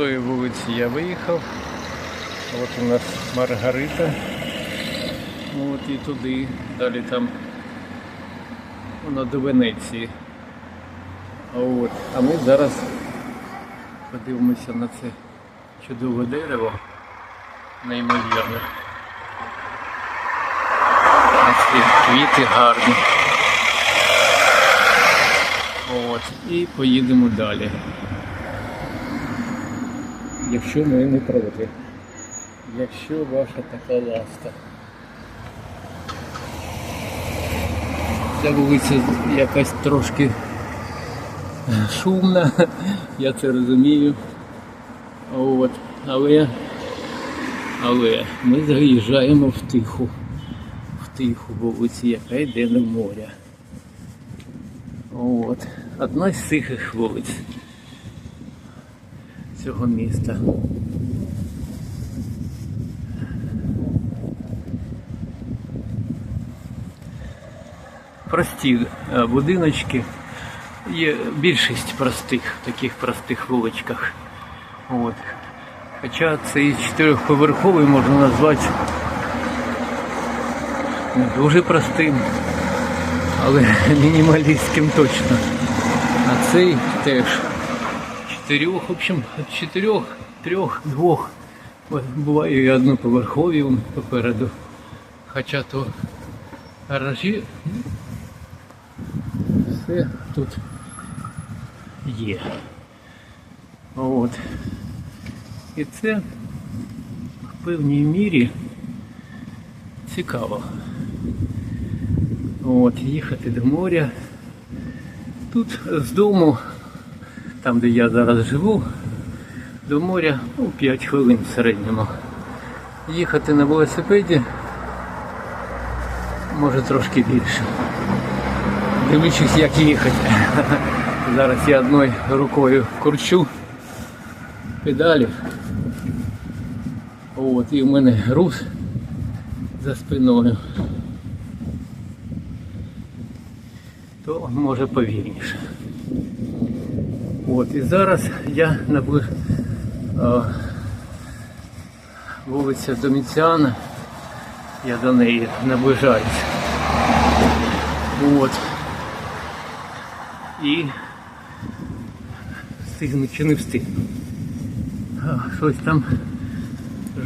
тої вулиці я виїхав. От у нас Маргарита. От і туди, далі там воно до Венеції. От. А ми зараз подивимося на це чудове дерево. Неймовірне. Ці квіти гарні. От. І поїдемо далі. Якщо ми не проти. Якщо ваша така ласка. Ця вулиця якась трошки шумна, я це розумію. От. Але, але ми заїжджаємо в тиху, в тиху вулицю, яка йде до моря. От. Одна з тихих вулиць цього міста. Прості е, будиночки. Є більшість простих, таких простих вуличках. От. Хоча цей чотирьохповерховий можна назвати не дуже простим, але мінімалістським точно. А цей теж чотирьох, в общем, від чотирьох, трьох, двох. Буває і одноповерхові попереду. Хоча то гаражі все тут є. От. І це в певній мірі цікаво. От, їхати до моря. Тут з дому, там де я зараз живу, до моря ну, 5 хвилин в середньому. Їхати на велосипеді може трошки більше. Дивлячись, як їхати. Зараз я одною рукою кручу педалі. От, і в мене груз за спиною. То може повільніше. От, і зараз я набли а, вулиця Доміціана, я до неї наближаюся. От. І встигну чи не встигну. Щось там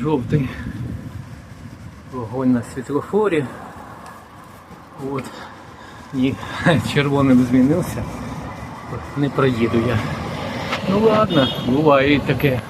жовтий вогонь на світлофорі. От. І червоним змінився. Не проїду я. Ну ладно, буває і таке.